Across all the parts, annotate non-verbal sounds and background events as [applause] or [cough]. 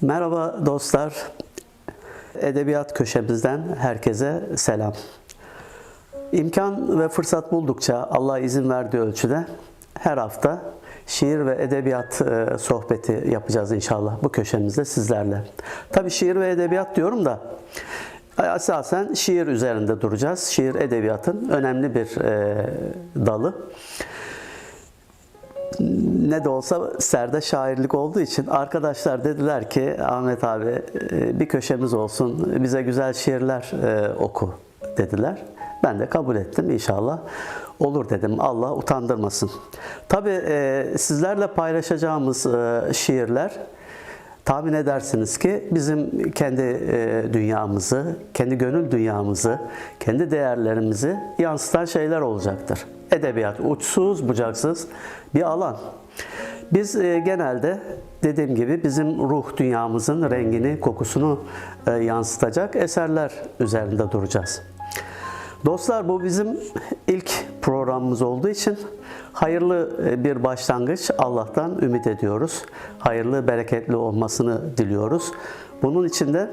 Merhaba dostlar. Edebiyat köşemizden herkese selam. İmkan ve fırsat buldukça Allah izin verdiği ölçüde her hafta şiir ve edebiyat e, sohbeti yapacağız inşallah bu köşemizde sizlerle. Tabi şiir ve edebiyat diyorum da esasen şiir üzerinde duracağız. Şiir edebiyatın önemli bir e, dalı ne de olsa serde şairlik olduğu için arkadaşlar dediler ki Ahmet abi e, bir köşemiz olsun bize güzel şiirler e, oku dediler. Ben de kabul ettim inşallah olur dedim Allah utandırmasın. Tabi sizlerle paylaşacağımız e, şiirler tahmin edersiniz ki bizim kendi e, dünyamızı, kendi gönül dünyamızı, kendi değerlerimizi yansıtan şeyler olacaktır. Edebiyat uçsuz bucaksız bir alan. Biz e, genelde dediğim gibi bizim ruh dünyamızın rengini, kokusunu e, yansıtacak eserler üzerinde duracağız. Dostlar bu bizim ilk programımız olduğu için hayırlı e, bir başlangıç Allah'tan ümit ediyoruz. Hayırlı, bereketli olmasını diliyoruz. Bunun için de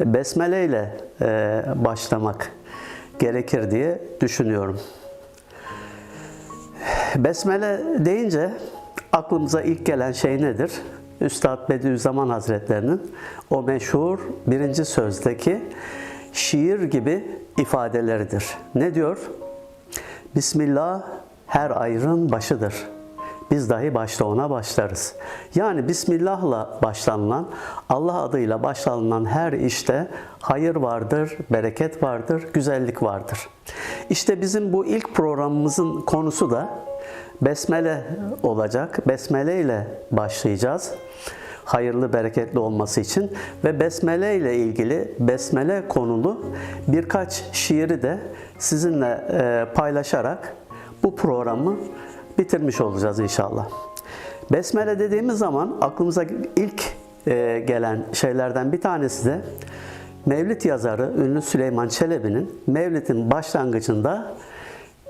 besmele ile e, başlamak gerekir diye düşünüyorum. Besmele deyince aklımıza ilk gelen şey nedir? Üstad Bediüzzaman Hazretlerinin o meşhur birinci sözdeki şiir gibi ifadeleridir. Ne diyor? Bismillah her ayrın başıdır. Biz dahi başta ona başlarız. Yani Bismillah'la başlanılan, Allah adıyla başlanılan her işte hayır vardır, bereket vardır, güzellik vardır. İşte bizim bu ilk programımızın konusu da Besmele olacak. Besmele ile başlayacağız hayırlı, bereketli olması için ve besmele ile ilgili besmele konulu birkaç şiiri de sizinle e, paylaşarak bu programı bitirmiş olacağız inşallah. Besmele dediğimiz zaman aklımıza ilk e, gelen şeylerden bir tanesi de Mevlid yazarı ünlü Süleyman Çelebi'nin Mevlid'in başlangıcında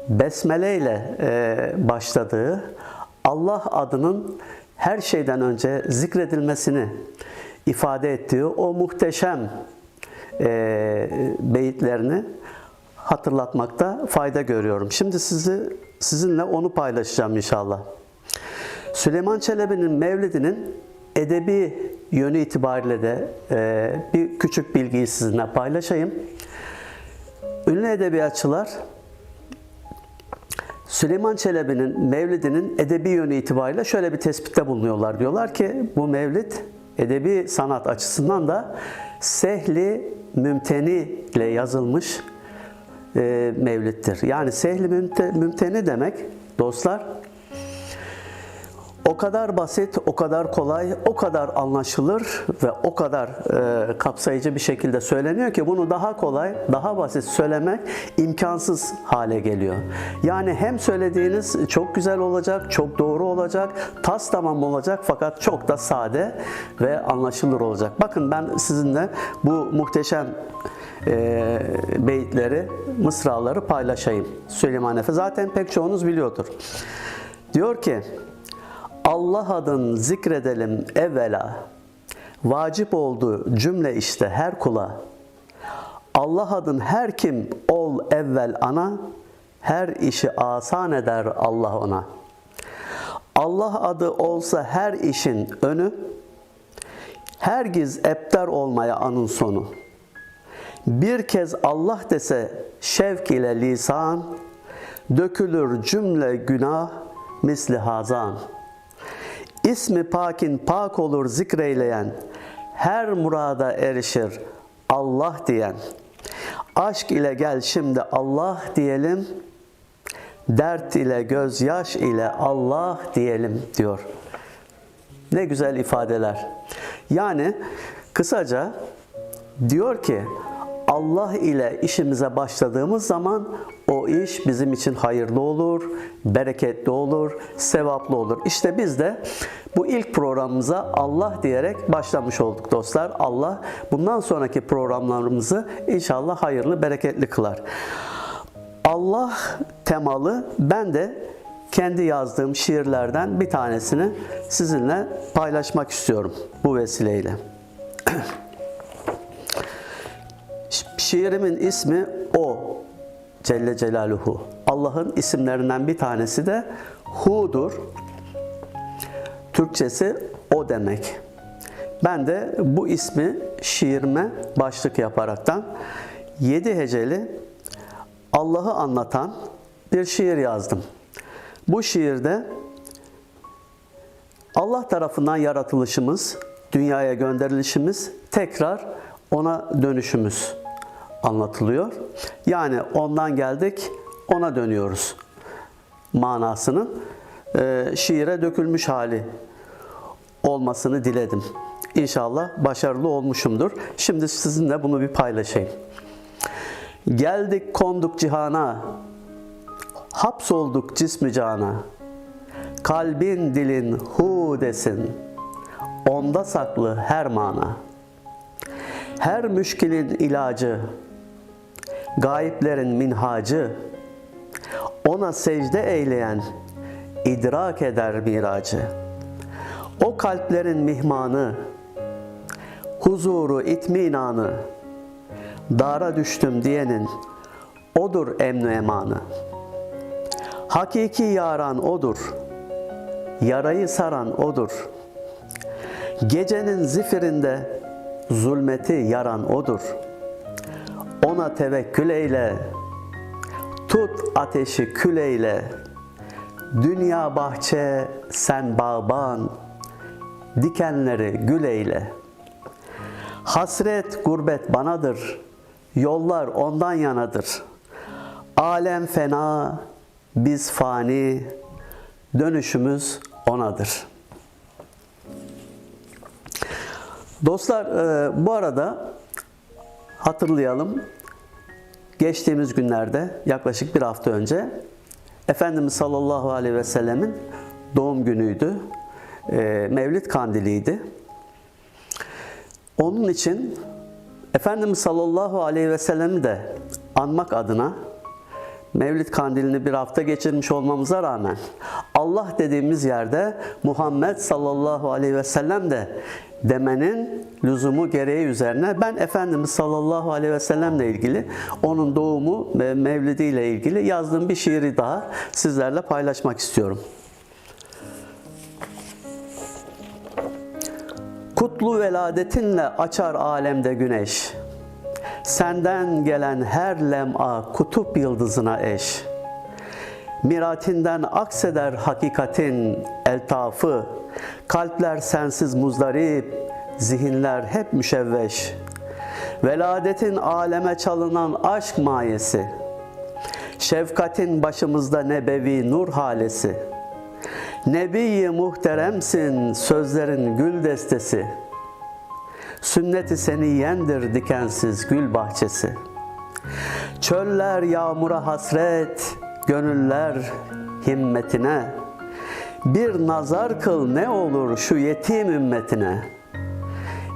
besmele ile e, başladığı Allah adının her şeyden önce zikredilmesini ifade ettiği o muhteşem e, beyitlerini hatırlatmakta fayda görüyorum. Şimdi sizi sizinle onu paylaşacağım inşallah. Süleyman Çelebi'nin Mevlidinin edebi yönü itibariyle de e, bir küçük bilgiyi sizinle paylaşayım. Ünlü edebiyatçılar Süleyman Çelebi'nin Mevlidinin edebi yönü itibariyle şöyle bir tespitte bulunuyorlar. Diyorlar ki bu Mevlid edebi sanat açısından da sehli mümteni ile yazılmış e, Mevlid'dir. Yani sehli mümteni demek dostlar o kadar basit, o kadar kolay, o kadar anlaşılır ve o kadar e, kapsayıcı bir şekilde söyleniyor ki bunu daha kolay, daha basit söylemek imkansız hale geliyor. Yani hem söylediğiniz çok güzel olacak, çok doğru olacak, tas tamam olacak fakat çok da sade ve anlaşılır olacak. Bakın ben sizinle bu muhteşem e, beyitleri, mısraları paylaşayım. Süleyman Efe zaten pek çoğunuz biliyordur. Diyor ki, Allah adın zikredelim evvela. Vacip oldu cümle işte her kula. Allah adın her kim ol evvel ana, her işi asan eder Allah ona. Allah adı olsa her işin önü, her giz epter olmaya anın sonu. Bir kez Allah dese şevk ile lisan, dökülür cümle günah misli hazan.'' İsmi pakin pak olur zikreyleyen, her murada erişir Allah diyen. Aşk ile gel şimdi Allah diyelim, dert ile gözyaş ile Allah diyelim diyor. Ne güzel ifadeler. Yani kısaca diyor ki Allah ile işimize başladığımız zaman o iş bizim için hayırlı olur, bereketli olur, sevaplı olur. İşte biz de bu ilk programımıza Allah diyerek başlamış olduk dostlar. Allah bundan sonraki programlarımızı inşallah hayırlı, bereketli kılar. Allah temalı ben de kendi yazdığım şiirlerden bir tanesini sizinle paylaşmak istiyorum bu vesileyle. [clears throat] Şiirimin ismi O Celle Celaluhu. Allah'ın isimlerinden bir tanesi de Hu'dur. Türkçesi o demek. Ben de bu ismi şiirime başlık yaparaktan yedi heceli Allah'ı anlatan bir şiir yazdım. Bu şiirde Allah tarafından yaratılışımız, dünyaya gönderilişimiz, tekrar ona dönüşümüz anlatılıyor. Yani ondan geldik, ona dönüyoruz manasının e, şiire dökülmüş hali olmasını diledim. İnşallah başarılı olmuşumdur. Şimdi sizinle bunu bir paylaşayım. Geldik konduk cihana, hapsolduk cismi cana. Kalbin dilin hu desin, onda saklı her mana. Her müşkilin ilacı, gayiplerin minhacı, ona secde eyleyen idrak eder miracı. O kalplerin mihmanı, huzuru itminanı, dara düştüm diyenin odur emn emanı. Hakiki yaran odur, yarayı saran odur. Gecenin zifirinde zulmeti yaran odur. Ona tevekkül eyle, tut ateşi kül eyle. Dünya bahçe, sen bağban, dikenleri gül eyle. Hasret, gurbet banadır, yollar ondan yanadır. Alem fena, biz fani, dönüşümüz onadır. Dostlar e, bu arada hatırlayalım. Geçtiğimiz günlerde yaklaşık bir hafta önce Efendimiz sallallahu aleyhi ve sellemin doğum günüydü. E, Mevlid kandiliydi. Onun için Efendimiz sallallahu aleyhi ve sellem'i de anmak adına Mevlid kandilini bir hafta geçirmiş olmamıza rağmen Allah dediğimiz yerde Muhammed sallallahu aleyhi ve sellem de demenin lüzumu gereği üzerine ben Efendimiz sallallahu aleyhi ve sellemle ilgili onun doğumu ve mevlidi ile ilgili yazdığım bir şiiri daha sizlerle paylaşmak istiyorum. Kutlu veladetinle açar alemde güneş. Senden gelen her lem'a kutup yıldızına eş. Miratinden akseder hakikatin eltafı. Kalpler sensiz muzdarip, zihinler hep müşevveş. Veladetin aleme çalınan aşk mayesi. Şefkatin başımızda nebevi nur halesi. Nebi-i muhteremsin sözlerin gül destesi. Sünneti seniyendir dikensiz gül bahçesi. Çöller yağmura hasret, gönüller himmetine. Bir nazar kıl ne olur şu yetim ümmetine.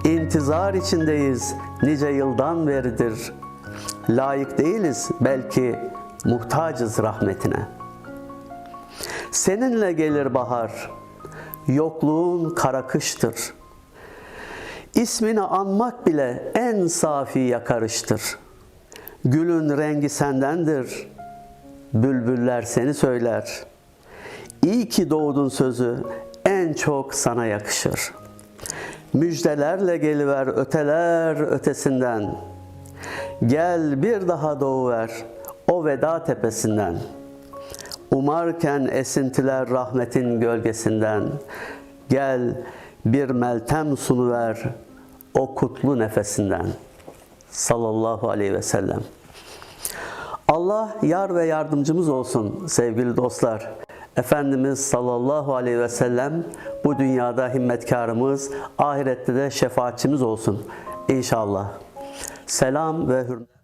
İntizar içindeyiz nice yıldan beridir. Layık değiliz belki muhtacız rahmetine. Seninle gelir bahar, yokluğun kara kıştır. İsmini anmak bile en safi yakarıştır. Gülün rengi sendendir, bülbüller seni söyler. İyi ki doğdun sözü en çok sana yakışır. Müjdelerle geliver öteler ötesinden. Gel bir daha doğuver o veda tepesinden. Umarken esintiler rahmetin gölgesinden. Gel bir meltem sunuver o kutlu nefesinden. Sallallahu aleyhi ve sellem. Allah yar ve yardımcımız olsun sevgili dostlar. Efendimiz sallallahu aleyhi ve sellem bu dünyada himmetkarımız, ahirette de şefaatçimiz olsun inşallah. Selam ve hürmet.